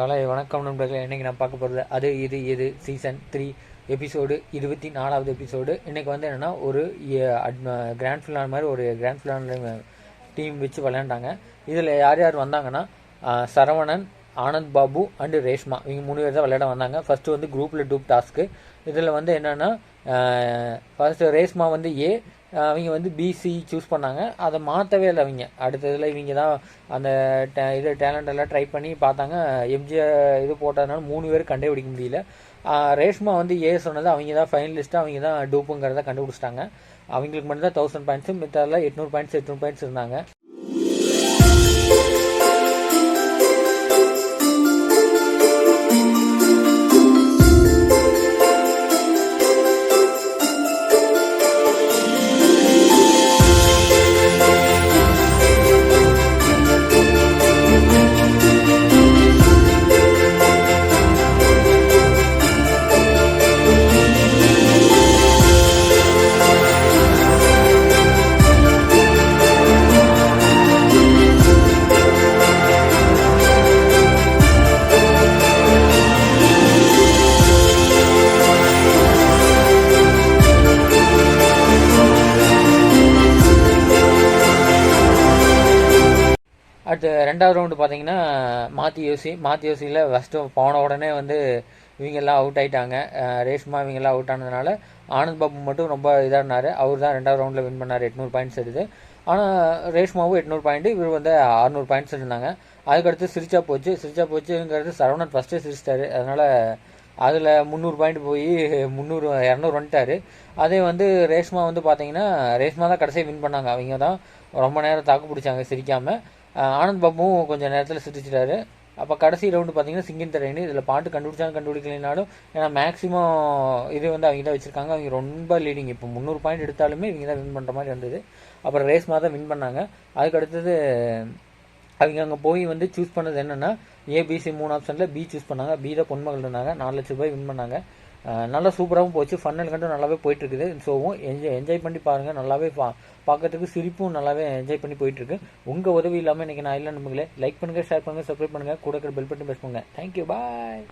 காலை வணக்கம் நண்பர்களே. இன்றைக்கி நான் பார்க்க போகிறது அது இது இது சீசன் த்ரீ எபிசோடு இருபத்தி நாலாவது எபிசோடு இன்றைக்கி வந்து என்னென்னா ஒரு கிராண்ட் ஃபிலான் மாதிரி ஒரு கிராண்ட் ஃபிலான் டீம் வச்சு விளையாண்டாங்க. இதில் யார் யார் வந்தாங்கன்னா சரவணன் ஆனந்த் பாபு அண்டு ரேஷ்மா. இவங்க மூணு பேர் தான் விளையாட வந்தாங்க. ஃபஸ்ட்டு வந்து குரூப்பில் டூப் டாஸ்க்கு இதில் வந்து என்னென்னா ஃபஸ்ட்டு ரேஷ்மா வந்து ஏ அவங்க வந்து பிசி சூஸ் பண்ணாங்க. அதை மாற்றவே இல்லை அவங்க அடுத்ததில் இவங்க தான் அந்த இது டேலண்ட் எல்லாம் ட்ரை பண்ணி பார்த்தாங்க. எம்ஜிஆர் இது போட்டதுனால மூணு பேர் கண்டுபிடிக்க முடியல. ரேஷ்மா வந்து ஏ சொன்னது அவங்க தான் ஃபைனலிஸ்ட்டு அவங்க தான் டூப்புங்கிறத கண்டுபிடிச்சிட்டாங்க. அவங்களுக்கு மட்டும் தான் தௌசண்ட் பாயிண்ட்ஸு மித்ததில் எட்நூறு பாயிண்ட்ஸ் எட்நூறு பாயிண்ட்ஸ் இருந்தாங்க. அடுத்து ரெண்டாவது ரவுண்டு பார்த்தீங்கன்னா மாத்தி யோசி மாத்தி யோசியில் ஃபஸ்ட்டு போன உடனே வந்து இவங்கெல்லாம் அவுட் ஆகிட்டாங்க ரேஷ்மா இவங்கெல்லாம் அவுட் ஆனதுனால ஆனந்த் பாபு மட்டும் ரொம்ப இதாக இருந்தார் அவர் தான் ரெண்டாவது ரவுண்டில் வின் பண்ணார். எட்நூறு பாயிண்ட்ஸ் எடுத்து. ஆனால் ரேஷ்மாவும் எட்நூறு பாயிண்ட் இவர் வந்து அறுநூறு பாயிண்ட்ஸ் இருந்தாங்க அதுக்கடுத்து சிரிச்சா போச்சு. சிரிச்சா போச்சுங்கிறது சரவணன் ஃபஸ்ட்டே சிரிச்சிட்டாரு. அதனால் அதில் முந்நூறு பாயிண்ட் போய் முந்நூறு இரநூறு வந்துட்டார். அதே வந்து ரேஷ்மா வந்து பார்த்தீங்கன்னா ரேஷ்மா தான் கடைசியாக வின் பண்ணாங்க. அவங்க தான் ரொம்ப நேரம் தாக்கு பிடிச்சாங்க சிரிக்காமல் ஆனந்த் பாபுவும் கொஞ்சம் நேரத்தில் சிரிச்சிட்டாரு. அப்போ கடைசி ரவுண்டு பார்த்தீங்கன்னா சிங்கின் தரைன்னு இதில் பாட்டு கண்டுபிடிச்சாலும் கண்டுபிடிக்கலைனாலும் ஏன்னா மேக்ஸிமம் இது வந்து அவங்க தான் வச்சுருக்காங்க. அவங்க ரொம்ப லீடிங் இப்போ முந்நூறு பாயிண்ட் எடுத்தாலுமே இவங்க தான் வின் பண்ணுற மாதிரி இருந்தது அப்புறம் ரேஸ் மாதிரி தான் வின் பண்ணாங்க. அதுக்கு அடுத்தது அவங்க அங்கே போய் வந்து சூஸ் பண்ணது என்னென்னா ஏபிசி மூணு ஆப்ஷனில் பி சூஸ் பண்ணாங்க. பி தான் பொன்மகள் இருந்தாங்க நாலு லட்ச ரூபாய் வின் பண்ணாங்க. நல்லா சூப்பராகவும் போச்சு. ஃபன்னல் கண்டும் நல்லாவே போயிட்டு இருக்குது ஷோவும் என்ஜாய் என்ஜாய் பண்ணி பாருங்கள் நல்லாவே பா பார்க்கறதுக்கு சிரிப்பும் நல்லாவே என்ஜாய் பண்ணி போயிட்டுருக்கு. உங்கள் உதவி இல்லாமல் இன்றைக்கி நான் இல்லை நம்புங்களே லைக் பண்ணுங்கள் ஷேர் பண்ணுங்கள் சப்ஸ்கிரைப் பண்ணுங்கள் கூட இருக்கிற பெல் பட்டன் ப்ரெஸ் பண்ணுங்கள் தேங்க்யூ பாய்